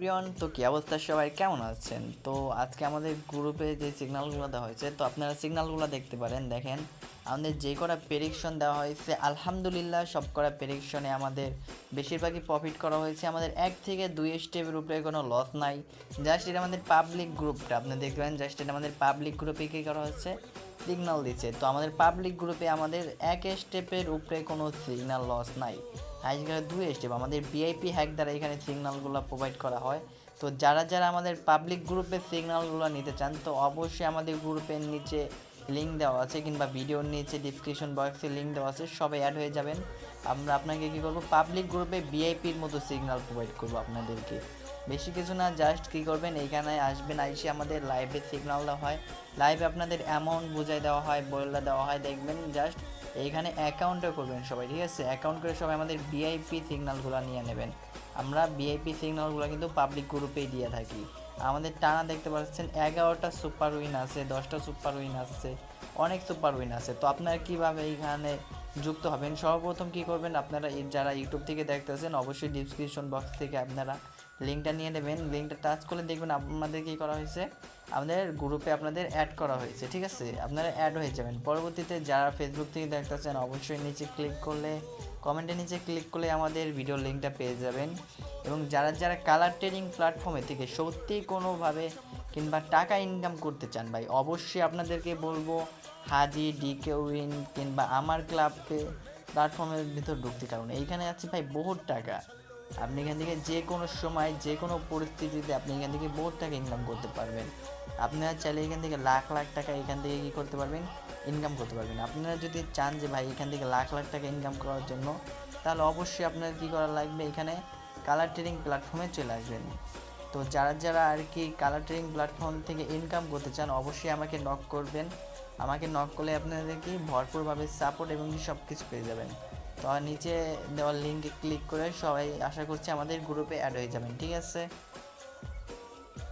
প্রিয়ন, তো কি অবস্থা? সবাই কেমন আছেন? তো আজকে আমাদের গ্রুপে যে সিগনালগুলো দেওয়া হয়েছে, তো আপনারা সিগনালগুলো দেখতে পারেন, দেখেন। আমাদের যে কটা প্রেডিকশন দেওয়া হয়েছে, আলহামদুলিল্লাহ সব কটা প্রেডিকশনে আমাদের বেশিরভাগই প্রফিট করা হয়েছে। আমাদের এক থেকে দুই স্টেপের উপরে কোনো লস নাই। জাস্ট এটা আমাদের পাবলিক গ্রুপটা আপনি দেখবেন জাস্ট এটা আমাদের পাবলিক গ্রুপে কী করা হচ্ছে সিগনাল দিচ্ছে। তো আমাদের পাবলিক গ্রুপে আমাদের এক স্টেপের উপরে কোনো সিগনাল লস নাই। আজকাল দুই স্টেপ আমাদের ভিআইপি হ্যাক দ্বারা এখানে সিগনালগুলো প্রোভাইড করা হয়। তো যারা যারা আমাদের পাবলিক গ্রুপে সিগন্যালগুলো নিতে চান, তো অবশ্যই আমাদের গ্রুপের নিচে লিঙ্ক দেওয়া আছে, কিংবা ভিডিওর নিচে ডিসক্রিপশন বক্সে লিঙ্ক দেওয়া আছে, সবাই অ্যাড হয়ে যাবেন। আমরা আপনাকে কী করব? পাবলিক গ্রুপে ভিআইপির মতো সিগনাল প্রোভাইড করব আপনাদেরকে। বেশি কিছু না জাস্ট কী করবেন? এইখানে আসবেন, আইসে আমাদের লাইভে সিগনাল দেওয়া হয়। লাইভে আপনাদের অ্যামাউন্ট বুঝাই দেওয়া হয় বলে দেওয়া হয়, দেখবেন জাস্ট এইখানে অ্যাকাউন্টও করবেন সবাই, ঠিক আছে? অ্যাকাউন্ট করে সবাই আমাদের ভিআইপি সিগনালগুলো নিয়ে নেবেন। আমরা ভিআইপি সিগনালগুলো কিন্তু পাবলিক গ্রুপেই দিয়ে থাকি। আমাদের টানা দেখতে পাচ্ছেন, এগারোটা সুপার উইন আছে, দশটা সুপার উইন আছে, অনেক সুপার উইন আছে। তো আপনার কীভাবে এইখানে যুক্ত হবেন। সর্বপ্রথম কী করবেন আপনারা যারা ইউটিউব থেকে দেখতেছেন, অবশ্যই ডিসক্রিপশন বক্স থেকে আপনারা লিঙ্কটা নিয়ে নেবেন। লিঙ্কটা টাচ করলে দেখবেন আপনাদের কী করা হয়েছে? আমাদের গ্রুপে আপনাদের অ্যাড করা হয়েছে, ঠিক আছে? আপনারা অ্যাড হয়ে যাবেন। পরবর্তীতে যারা ফেসবুক থেকে দেখতেছেন, অবশ্যই নিচে ক্লিক করলে কমেন্টের নিচে ক্লিক করলে আমাদের ভিডিও লিঙ্কটা পেয়ে যাবেন। এবং যারা যারা কালার ট্রেডিং প্ল্যাটফর্মে থেকে সত্যি কোনোভাবে কিংবা টাকা ইনকাম করতে চান ভাই, অবশ্যই আপনাদেরকে বলব হাজি ডিকে উইন কিংবা আমার ক্লাবকে প্ল্যাটফর্মের ভিতর ঢুকতে কারণ এইখানে আছে ভাই বহুত টাকা। আপনি এখান থেকে যে কোনো সময়, যে কোনো পরিস্থিতিতে আপনি এখান থেকে বহুত টাকা ইনকাম করতে পারবেন। আপনারা চাইলে এখান থেকে লাখ লাখ টাকা এখান থেকে কী করতে পারবেন? ইনকাম করতে পারবেন। আপনারা যদি চান যে ভাই এখান থেকে লাখ লাখ টাকা ইনকাম করার জন্য, তাহলে অবশ্যই আপনার কী করা লাগবে? এখানে কালার ট্রেডিং প্ল্যাটফর্মে চলে আসবেন। তো যারা যারা আর কি কালার ট্রেডিং প্ল্যাটফর্ম থেকে ইনকাম করতে চান, অবশ্যই আমাকে নক করবেন। আমাকে নক করলে আপনাদের কি ভরপুরভাবে সাপোর্ট এবং সব কিছু পেয়ে যাবেন। তো নিচে দেওয়ার লিঙ্কে ক্লিক করে সবাই আশা করছি আমাদের গ্রুপে অ্যাড হয়ে যাবেন, ঠিক আছে?